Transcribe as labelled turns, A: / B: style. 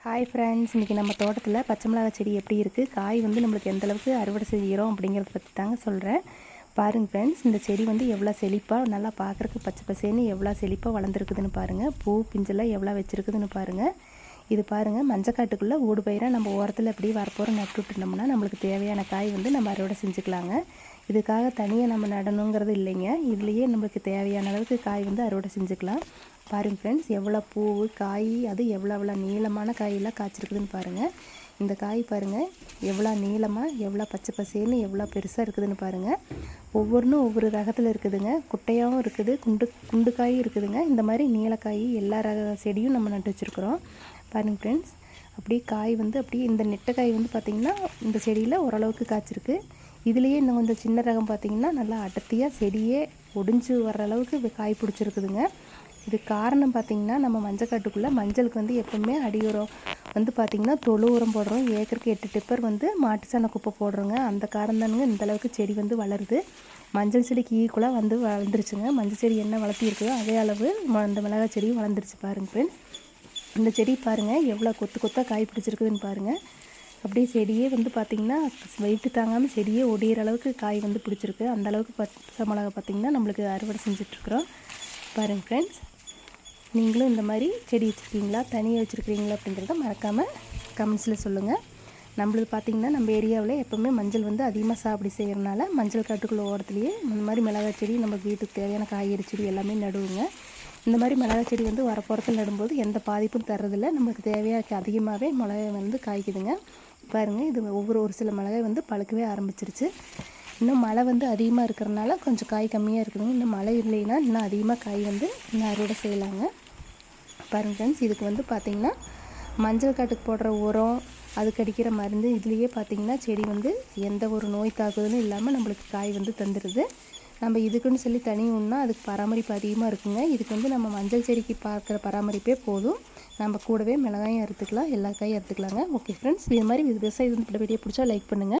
A: Hi friends இன்றைக்கி நம்ம தோட்டத்தில் பச்சை மிளகாய் செடி எப்படி இருக்குது காய் வந்து நம்மளுக்கு எந்த அளவுக்கு அறுவடை செய்கிறோம் அப்படிங்கிறத பற்றி தாங்க சொல்கிறேன் பாருங்கள் ஃப்ரெண்ட்ஸ் இந்த செடி வந்து எவ்வளோ செழிப்பாக நல்லா பார்க்குறக்கு பச்சை பசேன்னு எவ்வளோ செழிப்பாக வளர்ந்துருக்குதுன்னு பாருங்கள் பூ பிஞ்செல்லாம் எவ்வளோ வச்சுருக்குதுன்னு பாருங்கள் இது பாருங்கள் மஞ்சக்காட்டுக்குள்ளே ஊடு பயிராக நம்ம ஓரத்தில் அப்படியே வரப்போகிற நட்டு விட்டுட்டோம்னா நம்மளுக்கு தேவையான காய் வந்து நம்ம அறுவடை செஞ்சுக்கலாங்க. இதுக்காக தனியாக நம்ம நடணுங்கிறது இல்லைங்க. இதுலேயே நம்மளுக்கு தேவையான அளவுக்கு காய் வந்து அறுவடை செஞ்சுக்கலாம். பாருங்க ஃப்ரெண்ட்ஸ் எவ்வளோ பூ காய் அது எவ்வளோ எவ்வளோ நீளமான காயெல்லாம் காய்ச்சிருக்குதுன்னு பாருங்கள் இந்த காய் பாருங்கள் எவ்வளோ நீளமாக எவ்வளோ பச்சை பசேன்னு எவ்வளோ பெருசாக இருக்குதுன்னு பாருங்கள் ஒவ்வொன்றும் ஒவ்வொரு ரகத்தில் இருக்குதுங்க. குட்டையாகவும் இருக்குது குண்டு குண்டு காயும் இருக்குதுங்க. இந்த மாதிரி நீலக்காய் எல்லா ரக செடியும் நம்ம நட்டு வச்சுருக்குறோம். பாருங்க ஃப்ரெண்ட்ஸ் அப்படியே காய் வந்து அப்படியே இந்த நெட்டைக்காய் வந்து பார்த்திங்கன்னா இந்த செடியில் ஓரளவுக்கு காய்ச்சிருக்கு. இதுலேயே இன்னும் கொஞ்சம் சின்ன ரகம் பார்த்திங்கன்னா நல்லா அடர்த்தியாக செடியே ஒடிஞ்சு வர்ற அளவுக்கு காய் பிடிச்சிருக்குதுங்க. இது காரணம் பார்த்திங்கன்னா நம்ம மஞ்சக்காட்டுக்குள்ளே மஞ்சளுக்கு வந்து எப்போவுமே அடி உரம் வந்து பார்த்திங்கன்னா தொழு உரம் போடுறோம். ஏக்கருக்கு எட்டு டிப்பர் வந்து மாட்டு சாண குப்பை போடுறோங்க. அந்த காரணம் தானுங்க இந்த அளவுக்கு செடி வந்து வளருது. மஞ்சள் செடிக்கு ஈக்குவலாக வந்து வளர்ந்துருச்சுங்க மஞ்சள் செடி என்ன வளர்த்தி இருக்குதோ அதே அளவு அந்த மிளகாய் செடியும் வளர்ந்துருச்சு பாருங்க ஃப்ரெண்ட்ஸ் இந்த செடி பாருங்கள் எவ்வளோ கொத்து கொத்தாக காய் பிடிச்சிருக்குதுன்னு பாருங்கள் அப்படியே செடியே வந்து பார்த்திங்கன்னா வெயிட்டு தாங்காமல் செடியே ஒடிகிற அளவுக்கு காய் வந்து பிடிச்சிருக்கு. அந்த அளவுக்கு பச்சை மிளகா பார்த்திங்கன்னா நம்மளுக்கு அறுவடை செஞ்சிட்ருக்குறோம். பாருங்கள் ஃப்ரெண்ட்ஸ் நீங்களும் இந்த மாதிரி செடி வச்சுருக்கீங்களா? தனியாக வச்சுருக்கிறீங்களா? அப்படிங்கிறத மறக்காமல் கமெண்ட்ஸில் சொல்லுங்கள் நம்மளுக்கு பார்த்திங்கன்னா நம்ம ஏரியாவில் எப்போவுமே மஞ்சள் வந்து அதிகமாக சாப்பிடி செய்கிறனால மஞ்சள் காட்டுக்குள்ளே ஓரத்துலேயே இந்த மாதிரி மிளகாய் செடி நம்ம வீட்டுக்கு தேவையான காய்கறி செடி எல்லாமே நடுவுங்க. இந்த மாதிரி மிளகாய் செடி வந்து வரப்போகிறத்துல நடும்போது எந்த பாதிப்பும் தர்றதில்ல. நமக்கு தேவையாக அதிகமாகவே மிளகாய் வந்து காய்க்குதுங்க. பாருங்கள் இது ஒவ்வொரு ஒரு சில மிளகாய் வந்து பழுக்கவே ஆரம்பிச்சிருச்சு. இன்னும் மழை வந்து அதிகமாக இருக்கிறனால கொஞ்சம் காய் கம்மியாக இருக்குதுங்க. இன்னும் மழை இல்லைன்னா இன்னும் அதிகமாக காய் வந்து இன்னும் அறுவடை செய்யலாங்க. பாருங்கள் ஃப்ரெண்ட்ஸ் இதுக்கு வந்து பார்த்திங்கன்னா மஞ்சள் காட்டுக்கு போடுற உரம் அதுக்கு அடிக்கிற மருந்து இதுலேயே பார்த்திங்கன்னா செடி வந்து எந்த ஒரு நோய் தாக்குதலும் இல்லாமல் நம்மளுக்கு காய் வந்து தந்துடுது நம்ம இதுக்குன்னு சொல்லி தனி ஒன்றா அதுக்கு பராமரிப்பு அதிகமாக இருக்குங்க. இதுக்கு வந்து நம்ம மஞ்சள் செடிக்கு பார்க்குற பராமரிப்பே போதும். நம்ம கூடவே மிளகாயும் அறுத்துக்கலாம் எல்லா காயும் அறுத்துக்கலாங்க. ஓகே ஃப்ரெண்ட்ஸ் இது மாதிரி விவசாயம் வந்து வீடியோ பிடிச்சா லைக் பண்ணுங்கள்